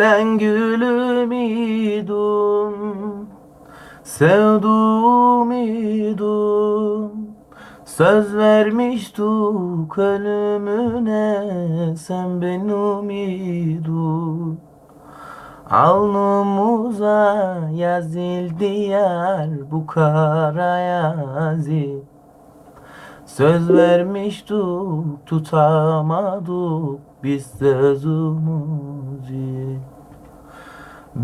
Sen gülüm idun Sevduğum idun Söz vermiştuk ölümüne Sen benim idun Alnımıza yazıldı yar bu kara yazı Söz vermiştik tutamadık biz sözümüzü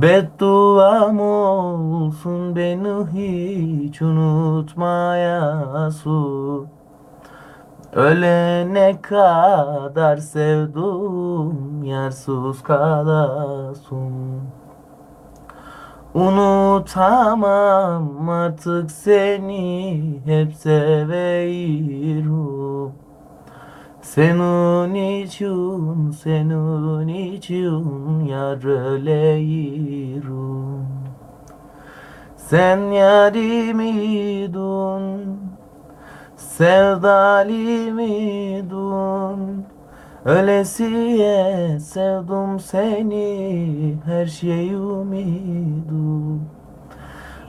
Bedduam olsun beni hiç unutmayasın Ölene kadar sevdim yarsız kalasın. Unutamam artık seni hep seviyorum Senin için, senin için yar öleyim Sen yarimidun Sevdalimidun Ölesiye sevdim seni her şeyim idun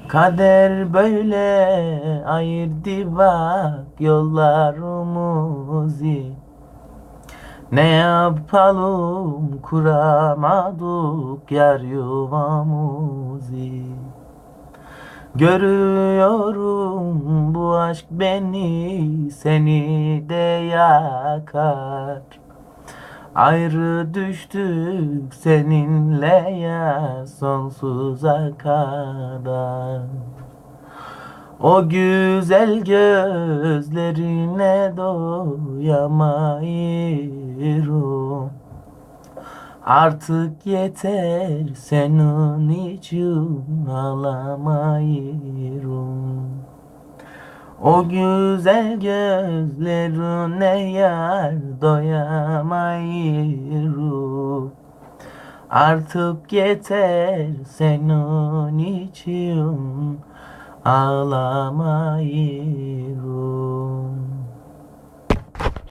Kader böyle ayırdı bak yollarımızı Ne yapalım kuramadık yar yuvamızı? Görüyorum bu aşk beni seni de yakar. Ayrı düştük seninle ya sonsuza kadar O güzel gözlerine doyamayırım. Artık yeter senin için ağlamayırım. O güzel gözlerine yar doyamayırım. Artık yeter senin için ağlamayırım